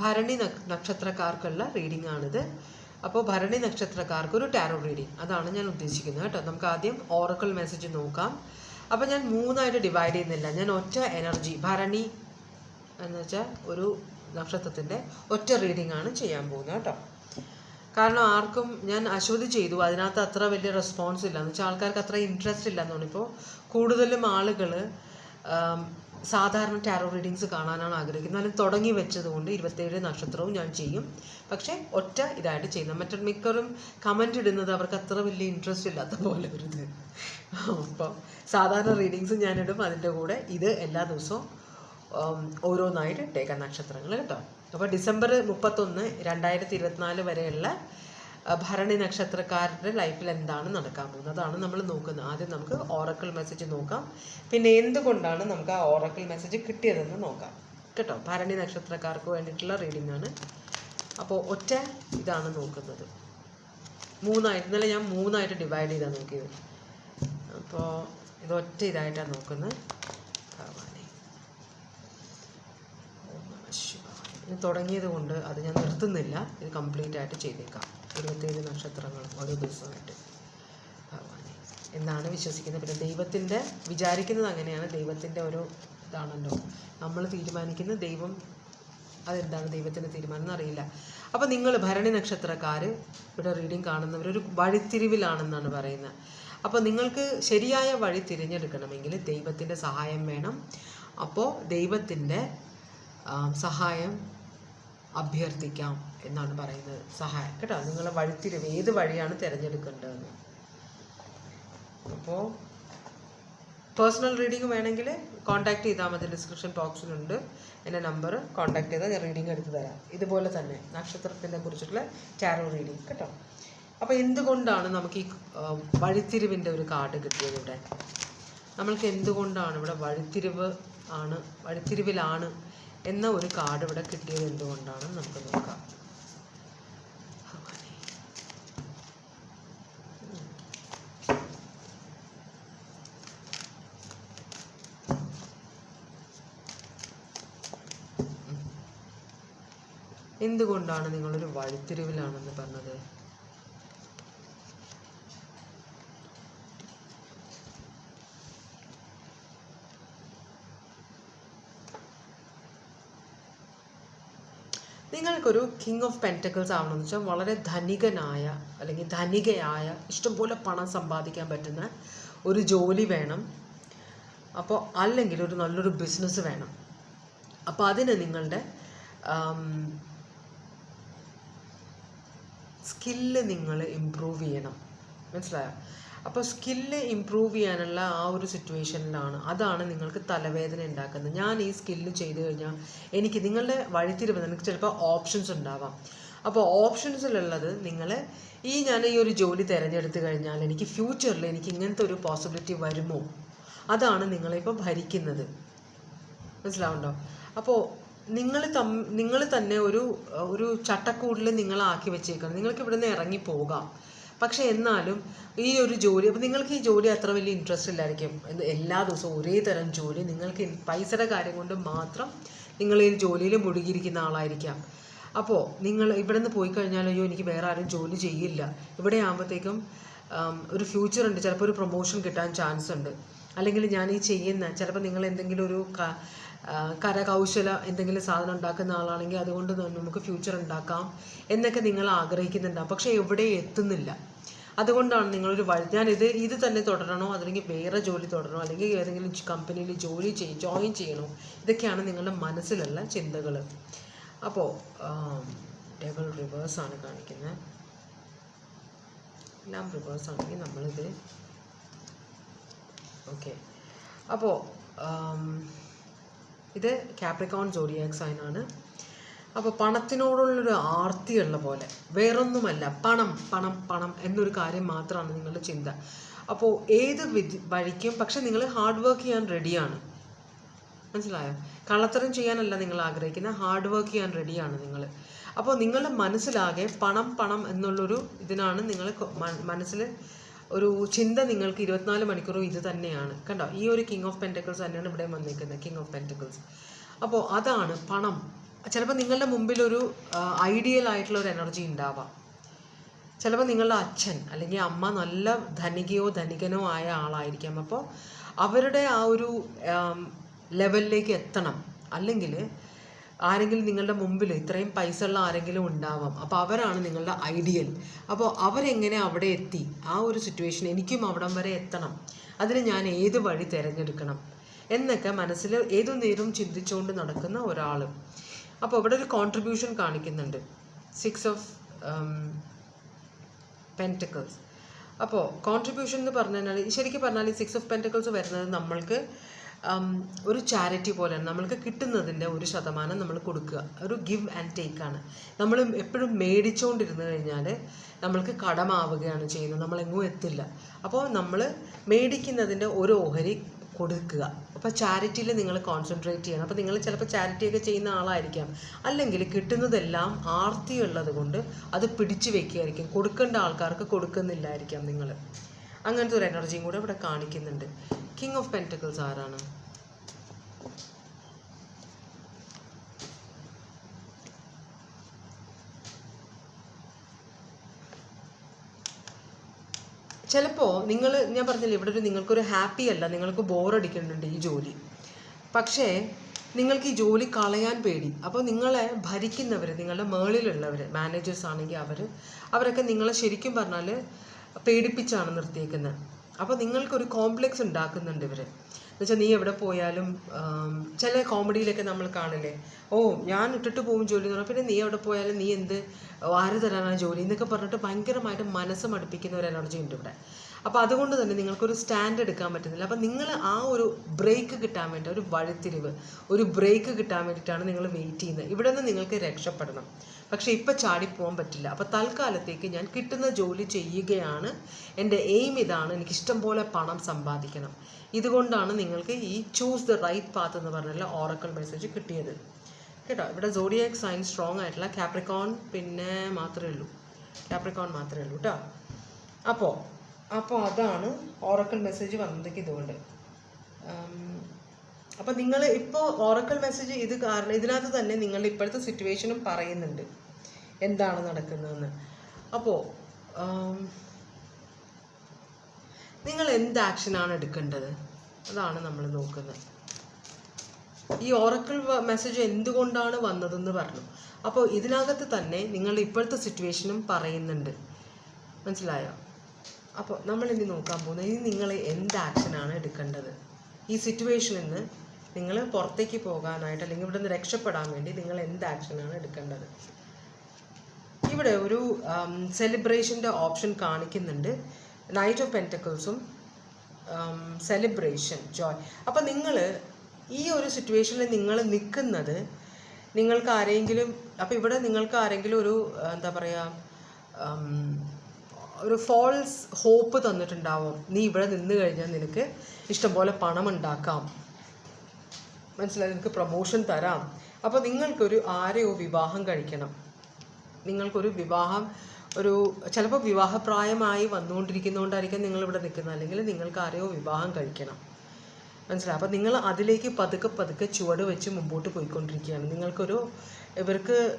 ഭരണി Naksha- നക്ഷത്രക്കാർക്കുള്ള reading ആണിത് അപ്പോൾ ഭരണി നക്ഷത്രക്കാർക്ക് ഒരു ടാരോ റീഡിംഗ് അതാണ് ഞാൻ ഉദ്ദേശിക്കുന്നത് കേട്ടോ. നമുക്ക് ആദ്യം ഓറക്കിൾ മെസ്സേജ് നോക്കാം. അപ്പോൾ ഞാൻ മൂന്നായിട്ട് ഡിവൈഡ് ചെയ്യുന്നില്ല. ഞാൻ ഒറ്റ എനർജി ഭരണി എന്ന് വെച്ചാൽ ഒരു നക്ഷത്രത്തിന്റെ ഒറ്റ റീഡിംഗ് ആണ് ചെയ്യാൻ പോകുന്നത് കേട്ടോ. കാരണം ആർക്കും ഞാൻ അശ്വതി ചെയ്തു. അതിനകത്ത് അത്ര വലിയ റെസ്പോൺസ് ഇല്ല. എന്ന് വെച്ചാൽ ആൾക്കാർക്ക് അത്ര ഇൻട്രസ്റ്റ് ഇല്ല എന്നാണ് ഇപ്പോൾ കൂടുതലും ആളുകൾ സാധാരണ ടാരോ റീഡിങ്സ് കാണാനാണ് ആഗ്രഹിക്കുന്നത്. അതിന് തുടങ്ങി വെച്ചതുകൊണ്ട് ഇരുപത്തേഴ് നക്ഷത്രവും ഞാൻ ചെയ്യും. പക്ഷേ ഒറ്റ ഇതായിട്ട് ചെയ്യുന്നത് മറ്റൊരു മിക്കവരും കമന്റ് ഇടുന്നത് അവർക്ക് അത്ര വലിയ ഇൻട്രസ്റ്റ് ഇല്ലാത്ത പോലെ ഒരു അപ്പോൾ സാധാരണ റീഡിങ്സ് ഞാനിടും അതിന്റെ കൂടെ ഇത് എല്ലാ ദിവസവും ഓരോന്നായിട്ട് ഇട്ടേക്കാം നക്ഷത്രങ്ങൾ കേട്ടോ. അപ്പോൾ ഡിസംബർ മുപ്പത്തൊന്ന് രണ്ടായിരത്തി ഇരുപത്തിനാല് വരെയുള്ള ഭരണി നക്ഷത്രക്കാരുടെ ലൈഫിൽ എന്താണ് നടക്കാൻ പോകുന്നത്? അതാണ് നമ്മൾ നോക്കുന്നത്. ആദ്യം നമുക്ക് ഓറക്കിൾ മെസ്സേജ് നോക്കാം. പിന്നെ എന്തുകൊണ്ടാണ് നമുക്ക് ആ ഓറക്കിൾ മെസ്സേജ് കിട്ടിയതെന്ന് നോക്കാം. കേട്ടോ? ഭരണി നക്ഷത്രക്കാർക്ക് വേണ്ടിയിട്ടുള്ള റീഡിംഗ് ആണ്. അപ്പോൾ ഒറ്റ ഇതാണ് നോക്കുന്നത്. മൂന്നായിട്ട് ഇന്നലെ ഞാൻ മൂന്നായിട്ട് ഡിവൈഡ് ചെയ്താണ് നോക്കിയത്. അപ്പോൾ ഇത് ഒറ്റ ഇതായിട്ടാണ് നോക്കുന്നത്. തുടങ്ങിയത് കൊണ്ട് അത് ഞാൻ നിർത്തുന്നില്ല. ഇത് കംപ്ലീറ്റ് ആയിട്ട് ചെയ്തേക്കാം. ഇരുപത്തേഴ് നക്ഷത്രങ്ങളും ഓരോ ദിവസമായിട്ട് ഭഗവാനെ. എന്നാണ് വിശ്വസിക്കുന്നത്. പിന്നെ ദൈവത്തിന്റെ വിചാരിക്കുന്നത് അങ്ങനെയാണ്. ദൈവത്തിന്റെ ഒരു ഇതാണല്ലോ. നമ്മൾ തീരുമാനിക്കുന്ന ദൈവം അതെന്താണ് ദൈവത്തിന്റെ തീരുമാനം എന്നറിയില്ല. അപ്പോൾ നിങ്ങൾ ഭരണി നക്ഷത്രക്കാർ ഇവിടെ റീഡിംഗ് കാണുന്നവർ ഒരു വഴിത്തിരിവിലാണെന്നാണ് പറയുന്നത്. അപ്പോൾ നിങ്ങൾക്ക് ശരിയായ വഴി തിരഞ്ഞെടുക്കണമെങ്കിൽ ദൈവത്തിന്റെ സഹായം വേണം. അപ്പോൾ ദൈവത്തിന്റെ സഹായം അഭ്യർത്ഥിക്കാം. എന്നാണ് പറയുന്നത്. സഹായം. കേട്ടോ? നിങ്ങൾ വഴിത്തിരിവ് ഏത് വഴിയാണ് തിരഞ്ഞെടുക്കേണ്ടതെന്ന്. അപ്പോൾ പേഴ്സണൽ റീഡിംഗ് വേണമെങ്കിൽ കോൺടാക്ട് ചെയ്താൽ മതി. ഡിസ്ക്രിപ്ഷൻ ബോക്സിലുണ്ട് എന്റെ നമ്പർ കോൺടാക്ട് ചെയ്താൽ ഞാൻ റീഡിംഗ് എടുത്ത് തരാം. ഇതുപോലെ തന്നെ നക്ഷത്രത്തിനെ കുറിച്ചിട്ടുള്ള ടാരോ റീഡിംഗ് കേട്ടോ? അപ്പോൾ എന്തുകൊണ്ടാണ് നമുക്ക് ഈ വഴിത്തിരിവിന്റെ ഒരു കാർഡ് കിട്ടിയത് ഇവിടെ? നമ്മൾക്ക് എന്തുകൊണ്ടാണ് ഇവിടെ വഴിത്തിരിവ് ആണ് വഴിത്തിരിവിലാണ് എന്ന ഒരു കാർഡ് ഇവിടെ കിട്ടിയത് എന്തുകൊണ്ടാണെന്ന് നമുക്ക് നോക്കാം. എന്തുകൊണ്ടാണ് നിങ്ങളൊരു വഴിത്തിരിവിലാണെന്ന് പറഞ്ഞത്? നിങ്ങൾക്കൊരു കിങ് ഓഫ് പെന്റക്കിൾസ് ആവണമെന്ന് വെച്ചാൽ വളരെ ധനികനായ അല്ലെങ്കിൽ ധനികയായ ഇഷ്ടംപോലെ പണം സമ്പാദിക്കാൻ പറ്റുന്ന ഒരു ജോലി വേണം. അപ്പോൾ അല്ലെങ്കിൽ ഒരു നല്ലൊരു ബിസിനസ് വേണം. അപ്പോൾ അതിന് നിങ്ങളുടെ സ്കില്ല് നിങ്ങൾ ഇമ്പ്രൂവ് ചെയ്യണം. മനസ്സിലായോ? അപ്പോൾ സ്കില്ല് ഇമ്പ്രൂവ് ചെയ്യാനുള്ള ആ ഒരു സിറ്റുവേഷനിലാണ് അതാണ് നിങ്ങൾക്ക് തലവേദന ഉണ്ടാക്കുന്നത്. ഞാൻ ഈ സ്കില്ല് ചെയ്തു കഴിഞ്ഞാൽ എനിക്ക് നിങ്ങളുടെ വഴിത്തിരിവ് നിങ്ങൾക്ക് ചിലപ്പോൾ ഓപ്ഷൻസ് ഉണ്ടാവാം. അപ്പോൾ ഓപ്ഷൻസിലുള്ളത് നിങ്ങൾ ഈ ഞാൻ ഈ ഒരു ജോലി തിരഞ്ഞെടുത്ത് കഴിഞ്ഞാൽ എനിക്ക് ഫ്യൂച്ചറിൽ എനിക്ക് ഇങ്ങനത്തെ ഒരു പോസിബിലിറ്റി വരുമോ? അതാണ് നിങ്ങളിപ്പോൾ ഭരിക്കുന്നത്. മനസ്സിലാവുണ്ടോ? അപ്പോൾ നിങ്ങൾ തം നിങ്ങൾ തന്നെ ഒരു ഒരു ചട്ടക്കൂടിൽ നിങ്ങളാക്കി വെച്ചേക്കണം. നിങ്ങൾക്ക് ഇവിടുന്ന് ഇറങ്ങി പോകാം. പക്ഷെ എന്നാലും ഈ ഒരു ജോലി അപ്പോൾ നിങ്ങൾക്ക് ഈ ജോലി അത്ര വലിയ ഇൻട്രസ്റ്റ് ഇല്ലായിരിക്കും. എല്ലാ ദിവസവും ഒരേ തരം ജോലി. നിങ്ങൾക്ക് പൈസയുടെ കാര്യം കൊണ്ട് മാത്രം നിങ്ങൾ ഈ ജോലിയിൽ മുഴുകിയിരിക്കുന്ന ആളായിരിക്കാം. അപ്പോൾ നിങ്ങൾ ഇവിടെ നിന്ന് പോയി കഴിഞ്ഞാൽ അയ്യോ എനിക്ക് വേറെ ആരും ജോലി ചെയ്യില്ല. ഇവിടെ ആകുമ്പോഴത്തേക്കും ഒരു ഫ്യൂച്ചർ ഉണ്ട്. ചിലപ്പോൾ ഒരു പ്രൊമോഷൻ കിട്ടാൻ ചാൻസ് ഉണ്ട്. അല്ലെങ്കിൽ ഞാൻ ഈ ചെയ്യുന്ന ചിലപ്പോൾ നിങ്ങൾ എന്തെങ്കിലും ഒരു കരകൗശല എന്തെങ്കിലും സാധനം ഉണ്ടാക്കുന്ന ആളാണെങ്കിൽ അതുകൊണ്ട് നമുക്ക് ഫ്യൂച്ചർ ഉണ്ടാക്കാം എന്നൊക്കെ നിങ്ങൾ ആഗ്രഹിക്കുന്നുണ്ടാവും പക്ഷേ എവിടെ എത്തുന്നില്ല. അതുകൊണ്ടാണ് നിങ്ങളൊരു വഴി. ഞാൻ ഇത് ഇത് തന്നെ തുടരണോ? അല്ലെങ്കിൽ വേറെ ജോലി തുടരണോ? അല്ലെങ്കിൽ ഏതെങ്കിലും കമ്പനിയിൽ ജോലി ചെയ് ജോയിൻ ചെയ്യണോ? ഇതൊക്കെയാണ് നിങ്ങളുടെ മനസ്സിലുള്ള ചിന്തകൾ അപ്പോൾ ഡബിൾ റിവേഴ്സാണ് കാണിക്കുന്നത് എല്ലാം റിവേഴ്സ് ആണെങ്കിൽ നമ്മളിത് ഓക്കെ അപ്പോൾ ഇത് കാപ്രിക്കോൺ ജോഡിയാക് ആണ്. അപ്പോൾ പണത്തിനോടുള്ളൊരു ആർത്തിയുള്ള പോലെ വേറൊന്നുമല്ല പണം പണം പണം എന്നൊരു കാര്യം മാത്രമാണ് നിങ്ങളുടെ ചിന്ത. അപ്പോൾ ഏത് വിധി വഴിക്കും പക്ഷെ നിങ്ങൾ ഹാർഡ് വർക്ക് ചെയ്യാൻ റെഡിയാണ് മനസ്സിലായോ? കള്ളത്തരം ചെയ്യാനല്ല നിങ്ങൾ ആഗ്രഹിക്കുന്ന ഹാർഡ് വർക്ക് ചെയ്യാൻ റെഡിയാണ് നിങ്ങൾ. അപ്പോൾ നിങ്ങളുടെ മനസ്സിലാകെ പണം പണം എന്നുള്ളൊരു ഇതിനാണ് നിങ്ങൾ മനസ്സിൽ ഒരു ചിന്ത നിങ്ങൾക്ക് ഇരുപത്തിനാല് മണിക്കൂറും ഇത് തന്നെയാണ്. കണ്ടോ? ഈ ഒരു കിങ് ഓഫ് പെന്റക്കിൾസ് തന്നെയാണ് ഇവിടെ വന്നിരിക്കുന്നത് കിങ് ഓഫ് പെന്റക്കിൾസ് അപ്പോൾ അതാണ് പണം. ചിലപ്പോൾ നിങ്ങളുടെ മുമ്പിൽ ഒരു ഐഡിയൽ ആയിട്ടുള്ള ഒരു എനർജി ഉണ്ടാവാം. ചിലപ്പോൾ നിങ്ങളുടെ അച്ഛൻ അല്ലെങ്കിൽ അമ്മ നല്ല ധനികയോ ധനികനോ ആയ ആളായിരിക്കാം. അപ്പോൾ അവരുടെ ആ ഒരു ലെവലിലേക്ക് എത്തണം. അല്ലെങ്കിൽ ആരെങ്കിലും നിങ്ങളുടെ മുമ്പിൽ ഇത്രയും പൈസ ഉള്ള ആരെങ്കിലും ഉണ്ടാവാം. അപ്പോൾ അവരാണ് നിങ്ങളുടെ ഐഡിയൽ അപ്പോൾ അവരെങ്ങനെ അവിടെ എത്തി? ആ ഒരു സിറ്റുവേഷൻ എനിക്കും അവിടം വരെ എത്തണം. അതിന് ഞാൻ ഏത് വഴി തിരഞ്ഞെടുക്കണം? എന്നൊക്കെ മനസ്സിൽ ഏതു നേരവും ചിന്തിച്ചുകൊണ്ട് നടക്കുന്ന ഒരാൾ അപ്പോൾ ഇവിടെ ഒരു കോൺട്രിബ്യൂഷൻ കാണിക്കുന്നുണ്ട്. സിക്സ് ഓഫ് പെന്റക്കിൾസ് അപ്പോൾ കോൺട്രിബ്യൂഷൻ എന്ന് പറഞ്ഞു കഴിഞ്ഞാൽ ശരിക്കും പറഞ്ഞാൽ ഈ സിക്സ് ഓഫ് പെന്റക്കിൾസ് വരുന്നത് നമ്മൾക്ക് ഒരു ചാരിറ്റി പോലെയാണ്. നമ്മൾക്ക് കിട്ടുന്നതിന്റെ ഒരു ശതമാനം നമ്മൾ കൊടുക്കുക. ഒരു ഗിവ് ആൻഡ് ടേക്ക് ആണ്. നമ്മൾ എപ്പോഴും മേടിച്ചുകൊണ്ടിരുന്നു കഴിഞ്ഞാൽ നമ്മൾക്ക് കടമാവുകയാണ് ചെയ്യുന്നത്. നമ്മളെങ്ങും എത്തില്ല. അപ്പോൾ നമ്മൾ മേടിക്കുന്നതിന്റെ ഒരു ഓഹരി കൊടുക്കുക. അപ്പോൾ ചാരിറ്റിയിൽ നിങ്ങൾ കോൺസെൻട്രേറ്റ് ചെയ്യണം. അപ്പോൾ നിങ്ങൾ ചിലപ്പോൾ ചാരിറ്റിയൊക്കെ ചെയ്യുന്ന ആളായിരിക്കാം. അല്ലെങ്കിൽ കിട്ടുന്നതെല്ലാം ആർത്തിയുള്ളത് കൊണ്ട് അത് പിടിച്ചു വെക്കുകയായിരിക്കും. കൊടുക്കേണ്ട ആൾക്കാർക്ക് കൊടുക്കുന്നില്ലായിരിക്കാം നിങ്ങൾ. അങ്ങനത്തെ ഒരു എനർജിയും കൂടെ ഇവിടെ കാണിക്കുന്നുണ്ട്. കിങ് ഓഫ് പെന്റക്കിൾസ് ആരാണ്? ചിലപ്പോൾ നിങ്ങൾ ഞാൻ പറഞ്ഞില്ലേ ഇവിടെ ഒരു നിങ്ങൾക്കൊരു ഹാപ്പി അല്ല നിങ്ങൾക്ക് ബോറടിക്കുന്നുണ്ട് ഈ ജോലി. പക്ഷേ നിങ്ങൾക്ക് ഈ ജോലി കളയാൻ പേടി. അപ്പോൾ നിങ്ങളെ ഭരിക്കുന്നവർ നിങ്ങളുടെ മേളിലുള്ളവർ മാനേജേഴ്സ് ആണെങ്കിൽ അവർ അവരൊക്കെ നിങ്ങളെ ശരിക്കും പറഞ്ഞാൽ പേടിപ്പിച്ചാണ് നിർത്തിയേക്കുന്നത്. അപ്പോൾ നിങ്ങൾക്കൊരു കോംപ്ലക്സ് ഉണ്ടാക്കുന്നുണ്ട് ഇവർ എന്നുവെച്ചാൽ നീ എവിടെ പോയാലും ചില കോമഡിയിലൊക്കെ നമ്മൾ കാണില്ലേ ഓ ഞാൻ ഇട്ടിട്ട് പോകും ജോലി എന്ന് പറഞ്ഞാൽ പിന്നെ നീ എവിടെ പോയാലും നീ എന്ത് ആര് തരാനാണ് ജോലി എന്നൊക്കെ പറഞ്ഞിട്ട് ഭയങ്കരമായിട്ട് മനസ്സ് മടുപ്പിക്കുന്ന ഒരു എനർജി ഉണ്ട് ഇവിടെ. അപ്പോൾ അതുകൊണ്ട് തന്നെ നിങ്ങൾക്കൊരു സ്റ്റാൻഡ് എടുക്കാൻ പറ്റുന്നില്ല. അപ്പോൾ നിങ്ങൾ ആ ഒരു ബ്രേക്ക് കിട്ടാൻ വേണ്ടി ഒരു വഴിത്തിരിവ് ഒരു ബ്രേക്ക് കിട്ടാൻ വേണ്ടിയിട്ടാണ് നിങ്ങൾ വെയിറ്റ് ചെയ്യുന്നത്. ഇവിടെ നിന്ന് നിങ്ങൾക്ക് രക്ഷപ്പെടണം. പക്ഷേ ഇപ്പം ചാടിപ്പോകാൻ പറ്റില്ല. അപ്പോൾ തൽക്കാലത്തേക്ക് ഞാൻ കിട്ടുന്ന ജോലി ചെയ്യുകയാണ്. എന്റെ എയിം ഇതാണ്. എനിക്ക് ഇഷ്ടം പോലെ പണം സമ്പാദിക്കണം. ഇതുകൊണ്ടാണ് നിങ്ങൾക്ക് ഈ ചൂസ് ദ റൈറ്റ് പാത്ത് എന്ന് പറഞ്ഞുള്ള ഓറക്കൽ മെസ്സേജ് കിട്ടിയത്. കേട്ടോ? ഇവിടെ സോഡിയാക് സൈൻ സ്ട്രോങ് ആയിട്ടുള്ള കാപ്രിക്കോൺ പിന്നെ മാത്രമേ ഉള്ളൂ. കാപ്രിക്കോൺ മാത്രമേ ഉള്ളൂ കേട്ടോ അപ്പോൾ അപ്പോൾ അതാണ് ഓറക്കൽ മെസ്സേജ് വന്നത് ഇതുകൊണ്ട് അപ്പോൾ നിങ്ങൾ ഇപ്പോൾ ഓറക്കൽ മെസ്സേജ് ഇത് കാരണം ഇതിനകത്ത് തന്നെ നിങ്ങൾ ഇപ്പോഴത്തെ സിറ്റുവേഷനും പറയുന്നുണ്ട്. എന്താണ് നടക്കുന്നതെന്ന്. അപ്പോൾ നിങ്ങൾ എന്ത് ആക്ഷനാണ് എടുക്കേണ്ടത്? അതാണ് നമ്മൾ നോക്കുന്നത്. ഈ ഓറക്കിൾ മെസ്സേജ് എന്തുകൊണ്ടാണ് വന്നതെന്ന് പറഞ്ഞു. അപ്പോൾ ഇതിനകത്ത് തന്നെ നിങ്ങളുടെ ഇപ്പോഴത്തെ സിറ്റുവേഷനും പറയുന്നുണ്ട്. മനസ്സിലായോ? അപ്പോൾ നമ്മൾ ഇനി നോക്കാൻ പോകുന്നത് ഇനി നിങ്ങൾ എന്ത് ആക്ഷനാണ് എടുക്കേണ്ടത്? ഈ സിറ്റുവേഷനിൽ നിന്ന് നിങ്ങൾ പുറത്തേക്ക് പോകാനായിട്ട് അല്ലെങ്കിൽ ഇവിടെ നിന്ന് രക്ഷപ്പെടാൻ വേണ്ടി നിങ്ങൾ എന്ത് ആക്ഷനാണ് എടുക്കേണ്ടത്? ഇവിടെ ഒരു സെലിബ്രേഷന്റെ ഓപ്ഷൻ കാണിക്കുന്നുണ്ട്. നൈറ്റ് ഓഫ് പെന്റക്കിൾസും സെലിബ്രേഷൻ ജോയ് അപ്പം നിങ്ങൾ ഈ ഒരു സിറ്റുവേഷനിൽ നിങ്ങൾ നിൽക്കുന്നത് നിങ്ങൾക്ക് ആരെങ്കിലും അപ്പോൾ ഇവിടെ നിങ്ങൾക്ക് ആരെങ്കിലും ഒരു എന്താ പറയുക ഒരു ഫോൾസ് ഹോപ്പ് തന്നിട്ടുണ്ടാവും. നീ ഇവിടെ നിന്ന് കഴിഞ്ഞാൽ നിനക്ക് ഇഷ്ടംപോലെ പണം ഉണ്ടാക്കാം മനസ്സിലായി? നിനക്ക് പ്രൊമോഷൻ തരാം. അപ്പോൾ നിങ്ങൾക്കൊരു ആരെയോ വിവാഹം കഴിക്കണം. നിങ്ങൾക്കൊരു വിവാഹം ഒരു ചിലപ്പോൾ വിവാഹപ്രായമായി വന്നുകൊണ്ടിരിക്കുന്നതുകൊണ്ടായിരിക്കും നിങ്ങളിവിടെ നിൽക്കുന്നത്. അല്ലെങ്കിൽ നിങ്ങൾക്ക് ആരെയോ വിവാഹം കഴിക്കണം. മനസ്സിലായി? അപ്പോൾ നിങ്ങൾ അതിലേക്ക് പതുക്കെ പതുക്കെ ചുവട് വെച്ച് മുമ്പോട്ട് പോയിക്കൊണ്ടിരിക്കുകയാണ്. നിങ്ങൾക്കൊരു ഇവർക്ക്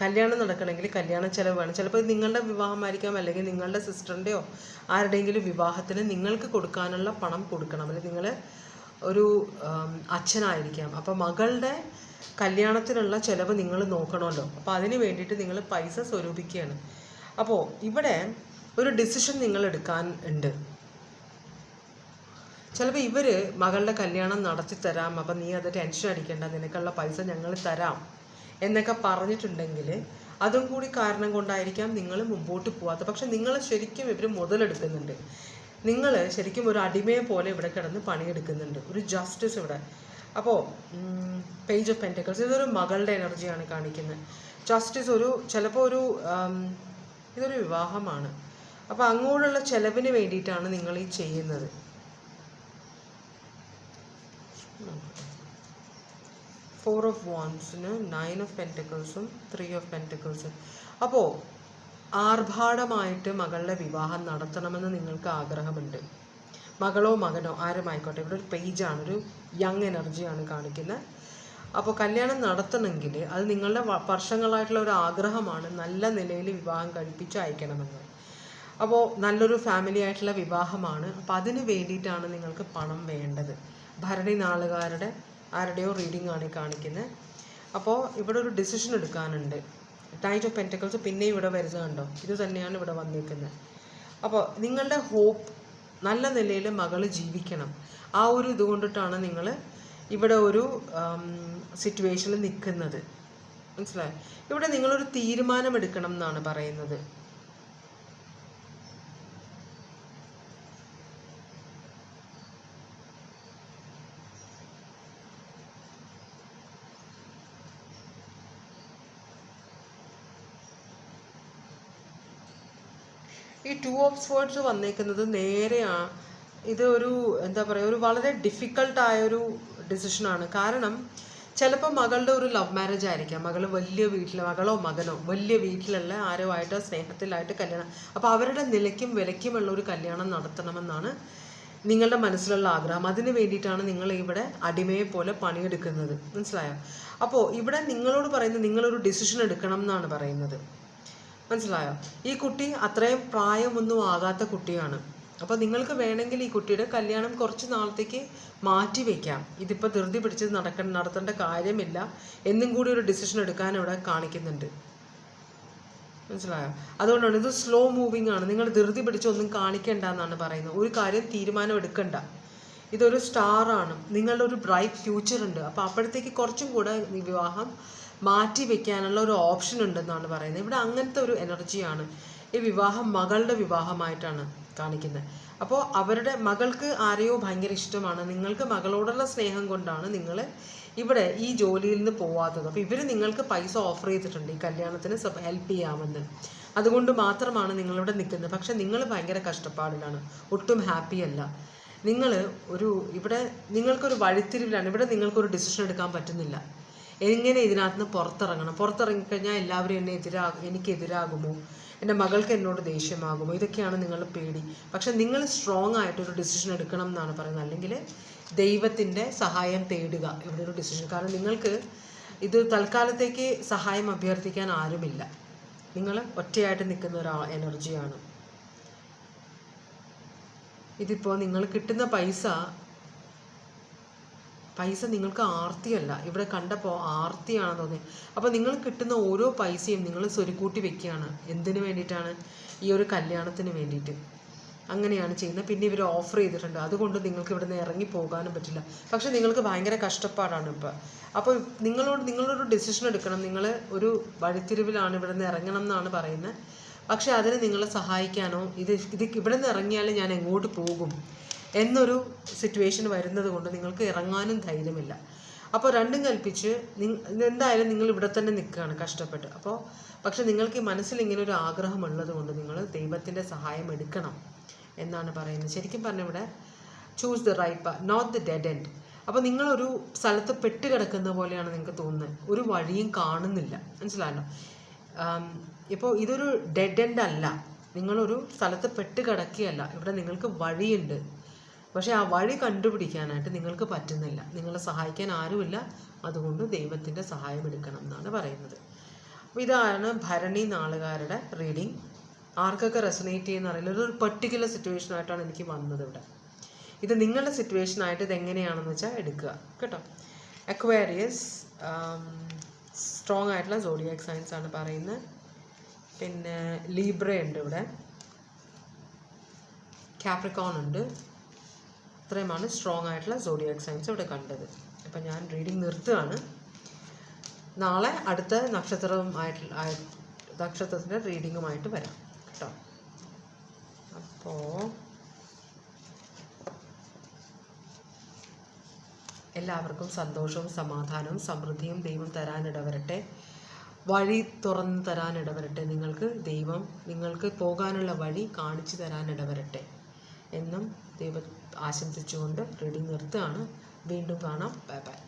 കല്യാണം നടക്കണമെങ്കിൽ കല്യാണ ചിലവ് വേണം ചിലപ്പോൾ നിങ്ങളുടെ വിവാഹമായിരിക്കാം അല്ലെങ്കിൽ നിങ്ങളുടെ സിസ്റ്ററിന്റെയോ ആരുടെയെങ്കിലും വിവാഹത്തിന് നിങ്ങൾക്ക് കൊടുക്കാനുള്ള പണം കൊടുക്കണം. അല്ലെങ്കിൽ നിങ്ങൾ ഒരു അച്ഛനായിരിക്കാം. അപ്പോൾ മകളുടെ കല്യാണത്തിനുള്ള ചിലവ് നിങ്ങൾ നോക്കണമല്ലോ. അപ്പോൾ അതിന് വേണ്ടിയിട്ട് നിങ്ങൾ പൈസ സ്വരൂപിക്കുകയാണ്. അപ്പോൾ ഇവിടെ ഒരു ഡിസിഷൻ നിങ്ങൾ എടുക്കാൻ ഉണ്ട്. ചിലപ്പോൾ ഇവർ മകളുടെ കല്യാണം നടത്തി തരാം അപ്പം നീ അത് ടെൻഷൻ അടിക്കേണ്ട. നിനക്കുള്ള പൈസ ഞങ്ങൾ തരാം. എന്നൊക്കെ പറഞ്ഞിട്ടുണ്ടെങ്കിൽ അതും കൂടി കാരണം കൊണ്ടായിരിക്കാം നിങ്ങൾ മുമ്പോട്ട് പോവാത്തത്. പക്ഷെ നിങ്ങൾ ശരിക്കും ഇവർ മുതലെടുക്കുന്നുണ്ട്. നിങ്ങൾ ശരിക്കും ഒരു അടിമയെ പോലെ ഇവിടെ കിടന്ന് പണിയെടുക്കുന്നുണ്ട്. ഒരു ജസ്റ്റിസ് ഇവിടെ. അപ്പോൾ പേജ് ഓഫ് പെന്റക്കിൾസ് ഇതൊരു മകളുടെ എനർജിയാണ് കാണിക്കുന്നത്. ജസ്റ്റിസ് ഒരു ചിലപ്പോൾ ഒരു ഇതൊരു വിവാഹമാണ്. അപ്പോൾ അങ്ങോട്ടുള്ള ചെലവിന് വേണ്ടിയിട്ടാണ് നിങ്ങൾ ഈ ചെയ്യുന്നത്. ഫോർ ഓഫ് വാൻസിന് നയൻ ഓഫ് പെന്റക്കിൾസും ത്രീ ഓഫ് പെന്റക്കിൾസും അപ്പോൾ ആർഭാടമായിട്ട് മകളുടെ വിവാഹം നടത്തണമെന്ന് നിങ്ങൾക്ക് ആഗ്രഹമുണ്ട്. മകളോ മകനോ ആരുമായിക്കോട്ടെ ഇവിടെ ഒരു പേജാണ് ഒരു യങ് എനർജിയാണ് കാണിക്കുന്നത്. അപ്പോൾ കല്യാണം നടത്തണമെങ്കിൽ അത് നിങ്ങളുടെ വർഷങ്ങളായിട്ടുള്ള ഒരു ആഗ്രഹമാണ് നല്ല നിലയിൽ വിവാഹം കഴിപ്പിച്ച് അയക്കണമെന്ന്. അപ്പോൾ നല്ലൊരു ഫാമിലി ആയിട്ടുള്ള വിവാഹമാണ്. അപ്പോൾ അതിന് വേണ്ടിയിട്ടാണ് നിങ്ങൾക്ക് പണം വേണ്ടത്. ഭരണി നാളുകാരുടെ ആരുടെയോ റീഡിംഗ് ആണ് കാണിക്കുന്നത് അപ്പോൾ ഇവിടെ ഒരു ഡിസിഷൻ എടുക്കാനുണ്ട്. ടൈറ്റ് ഓഫ് പെന്റക്കിൾസ് പിന്നെ ഇവിടെ വരുന്നത് കണ്ടോ? ഇത് തന്നെയാണ് ഇവിടെ വന്നിരിക്കുന്നത് അപ്പോൾ നിങ്ങളുടെ ഹോപ്പ് നല്ല നിലയിൽ മകൾ ജീവിക്കണം. ആ ഒരു ഇത് കൊണ്ടിട്ടാണ് നിങ്ങൾ ഇവിടെ ഒരു സിറ്റുവേഷനിൽ നിൽക്കുന്നത് മനസ്സിലായി? ഇവിടെ നിങ്ങളൊരു തീരുമാനം എടുക്കണം എന്നാണ് പറയുന്നത്. ഈ ടു ഓഫ് സ്വേർഡ്സ് വന്നേക്കുന്നത് നേരെയാണ് ഇത് ഒരു എന്താ പറയുക ഒരു വളരെ ഡിഫിക്കൾട്ടായ ഒരു ഡിസിഷനാണ് കാരണം ചിലപ്പോൾ മകളുടെ ഒരു ലവ് മാരേജ് ആയിരിക്കാം. മകൾ വലിയ വീട്ടിൽ മകളോ മകനോ വലിയ വീട്ടിലുള്ള ആരോ ആയിട്ടോ സ്നേഹത്തിലായിട്ട് കല്യാണം അപ്പോൾ അവരുടെ നിലയ്ക്കും വിലയ്ക്കുമുള്ള ഒരു കല്യാണം നടത്തണമെന്നാണ് നിങ്ങളുടെ മനസ്സിലുള്ള ആഗ്രഹം. അതിന് വേണ്ടിയിട്ടാണ് നിങ്ങൾ ഇവിടെ അടിമയെ പോലെ പണിയെടുക്കുന്നത്. മനസ്സിലായോ? അപ്പോൾ ഇവിടെ നിങ്ങളോട് പറയുന്നത് നിങ്ങളൊരു ഡിസിഷൻ എടുക്കണം എന്നാണ് പറയുന്നത്. മനസ്സിലായോ? ഈ കുട്ടി അത്രയും പ്രായമൊന്നും ആകാത്ത കുട്ടിയാണ്. അപ്പോൾ നിങ്ങൾക്ക് വേണമെങ്കിൽ ഈ കുട്ടിയുടെ കല്യാണം കുറച്ച് നാളത്തേക്ക് മാറ്റി വയ്ക്കാം ഇതിപ്പോൾ ധൃതി പിടിച്ച് നടക്ക നടത്തേണ്ട കാര്യമില്ല. എന്നും കൂടി ഒരു ഡിസിഷൻ എടുക്കാൻ ഇവിടെ കാണിക്കുന്നുണ്ട്. മനസ്സിലായോ? അതുകൊണ്ടാണ് ഇത് സ്ലോ മൂവിങ് ആണ്. നിങ്ങൾ ധൃതി പിടിച്ചൊന്നും കാണിക്കണ്ട എന്നാണ് പറയുന്നത്. ഒരു കാര്യം തീരുമാനം എടുക്കണ്ട. ഇതൊരു സ്റ്റാറാണ് നിങ്ങളുടെ ഒരു ബ്രൈറ്റ് ഫ്യൂച്ചർ ഉണ്ട്. അപ്പോൾ അപ്പോഴത്തേക്ക് കുറച്ചും കൂടെ വിവാഹം മാറ്റി വെക്കാനുള്ള ഒരു ഓപ്ഷൻ ഉണ്ടെന്നാണ് പറയുന്നത്. ഇവിടെ അങ്ങനത്തെ ഒരു എനർജിയാണ് ഈ വിവാഹം മകളുടെ വിവാഹമായിട്ടാണ് കാണിക്കുന്നത്. അപ്പോൾ അവരുടെ മകൾക്ക് ആരെയോ ഭയങ്കര ഇഷ്ടമാണ്. നിങ്ങൾക്ക് മകളോടുള്ള സ്നേഹം കൊണ്ടാണ് നിങ്ങൾ ഇവിടെ ഈ ജോലിയിൽ നിന്ന് പോവാത്തത്. അപ്പോൾ ഇവർ നിങ്ങൾക്ക് പൈസ ഓഫർ ചെയ്തിട്ടുണ്ട് ഈ കല്യാണത്തിന് ഹെൽപ്പ് ചെയ്യാമെന്ന്. അതുകൊണ്ട് മാത്രമാണ് നിങ്ങളിവിടെ നിൽക്കുന്നത്. പക്ഷെ നിങ്ങൾ ഭയങ്കര കഷ്ടപ്പാടിലാണ്. ഒട്ടും ഹാപ്പി അല്ല. നിങ്ങൾ ഒരു ഇവിടെ നിങ്ങൾക്കൊരു വഴിത്തിരിവിലാണ്. ഇവിടെ നിങ്ങൾക്കൊരു ഡിസിഷൻ എടുക്കാൻ പറ്റുന്നില്ല. എങ്ങനെ ഇതിനകത്ത് നിന്ന് പുറത്തിറങ്ങണം? പുറത്തിറങ്ങിക്കഴിഞ്ഞാൽ എല്ലാവരും എന്നെ എതിരാ എനിക്കെതിരാകുമോ? എന്റെ മകൾക്ക് എന്നോട് ദേഷ്യമാകുമോ? ഇതൊക്കെയാണ് നിങ്ങളുടെ പേടി. പക്ഷെ നിങ്ങൾ സ്ട്രോങ് ആയിട്ടൊരു ഡിസിഷൻ എടുക്കണം എന്നാണ് പറയുന്നത്. അല്ലെങ്കിൽ ദൈവത്തിന്റെ സഹായം തേടുക ഇവിടെ ഒരു ഡിസിഷൻ കാരണം നിങ്ങൾക്ക് ഇത് തൽക്കാലത്തേക്ക് സഹായം അഭ്യർത്ഥിക്കാൻ ആരുമില്ല. നിങ്ങൾ ഒറ്റയായിട്ട് നിൽക്കുന്ന ഒരു എനർജിയാണ് ഇതിപ്പോൾ നിങ്ങൾ കിട്ടുന്ന പൈസ പൈസ നിങ്ങൾക്ക് ആർത്തിയല്ല. ഇവിടെ കണ്ടപ്പോൾ ആർത്തിയാണെന്ന് തോന്നി. അപ്പോൾ നിങ്ങൾ കിട്ടുന്ന ഓരോ പൈസയും നിങ്ങൾ സ്വരുക്കൂട്ടി വെക്കുകയാണ്. എന്തിനു വേണ്ടിയിട്ടാണ്? ഈ ഒരു കല്യാണത്തിന് വേണ്ടിയിട്ട്. അങ്ങനെയാണ് ചെയ്യുന്നത്. പിന്നെ ഇവർ ഓഫർ ചെയ്തിട്ടുണ്ട്. അതുകൊണ്ട് നിങ്ങൾക്ക് ഇവിടെ നിന്ന് ഇറങ്ങി പോകാനും പറ്റില്ല. പക്ഷേ നിങ്ങൾക്ക് ഭയങ്കര കഷ്ടപ്പാടാണ് ഇപ്പോൾ അപ്പോൾ നിങ്ങളോട് നിങ്ങളൊരു ഡിസിഷൻ എടുക്കണം. നിങ്ങൾ ഒരു വഴിത്തിരിവിലാണ് ഇവിടെ നിന്ന് ഇറങ്ങണം എന്നാണ് പറയുന്നത്. പക്ഷേ അതിന് നിങ്ങളെ സഹായിക്കാനോ ഇത് ഇത് ഇവിടെ നിന്ന് ഇറങ്ങിയാൽ ഞാൻ എങ്ങോട്ട് പോകും? എന്നൊരു സിറ്റുവേഷൻ വരുന്നത് കൊണ്ട് നിങ്ങൾക്ക് ഇറങ്ങാനും ധൈര്യമില്ല. അപ്പോൾ രണ്ടും കൽപ്പിച്ച് എന്തായാലും നിങ്ങൾ ഇവിടെ തന്നെ നിൽക്കുകയാണ് കഷ്ടപ്പെട്ട്. അപ്പോൾ പക്ഷെ നിങ്ങൾക്ക് ഈ മനസ്സിൽ ഇങ്ങനെ ഒരു ആഗ്രഹം ഉള്ളത് കൊണ്ട് നിങ്ങൾ ദൈവത്തിന്റെ സഹായം എടുക്കണം എന്നാണ് പറയുന്നത്. ശരിക്കും പറഞ്ഞ ഇവിടെ choose the right path not the dead end അപ്പോൾ നിങ്ങളൊരു സ്ഥലത്ത് പെട്ട് കിടക്കുന്ന പോലെയാണ് നിങ്ങൾക്ക് തോന്നുന്നത്. ഒരു വഴിയും കാണുന്നില്ല. മനസ്സിലായല്ലോ? ഇപ്പോൾ ഇതൊരു ഡെഡ് എൻഡ് അല്ല. നിങ്ങളൊരു സ്ഥലത്ത് പെട്ട് കിടക്കുകയല്ല. ഇവിടെ നിങ്ങൾക്ക് വഴിയുണ്ട്. പക്ഷേ ആ വഴി കണ്ടുപിടിക്കാനായിട്ട് നിങ്ങൾക്ക് പറ്റുന്നില്ല. നിങ്ങളെ സഹായിക്കാൻ ആരുമില്ല. അതുകൊണ്ട് ദൈവത്തിന്റെ സഹായം എടുക്കണം എന്നാണ് പറയുന്നത്. അപ്പോൾ ഇതാണ് ഭരണി നാളുകാരുടെ റീഡിങ് ആർക്കൊക്കെ റെസനേറ്റ് ചെയ്യുന്ന അറിയില്ല. ഒരു പെർട്ടിക്കുലർ സിറ്റുവേഷൻ ആയിട്ടാണ് എനിക്ക് വന്നത് ഇവിടെ. ഇത് നിങ്ങളുടെ സിറ്റുവേഷൻ ആയിട്ട് ഇത് എങ്ങനെയാണെന്ന് വെച്ചാൽ എടുക്കുക. കേട്ടോ. അക്വാരിയസ് സ്ട്രോങ് ആയിട്ടുള്ള സോഡിയാക് സയൻസ് ആണ് പറയുന്നത്. പിന്നെ ലീബ്ര ഉണ്ട് ഇവിടെ. കാപ്രിക്കോൺ ഉണ്ട്. ഇത്രയുമാണ് സ്ട്രോങ് ആയിട്ടുള്ള സോഡിയാക് സൈൻസ് ഇവിടെ കണ്ടത്. അപ്പം ഞാൻ റീഡിങ് നിർത്തുകയാണ്. നാളെ അടുത്ത നക്ഷത്രവും ആയിട്ടുള്ള നക്ഷത്രത്തിന്റെ റീഡിങ്ങുമായിട്ട് വരാം. കേട്ടോ? അപ്പോൾ എല്ലാവർക്കും സന്തോഷവും സമാധാനവും സമൃദ്ധിയും ദൈവം തരാനിടവരട്ടെ. വഴി തുറന്നു തരാനിടവരട്ടെ. നിങ്ങൾക്ക് ദൈവം നിങ്ങൾക്ക് പോകാനുള്ള വഴി കാണിച്ചു തരാനിടവരട്ടെ. എന്നും ദൈവം ആശംസിച്ചുകൊണ്ട് റീഡിങ് നിർത്തുകയാണ്. വീണ്ടും കാണാം. Bye bye.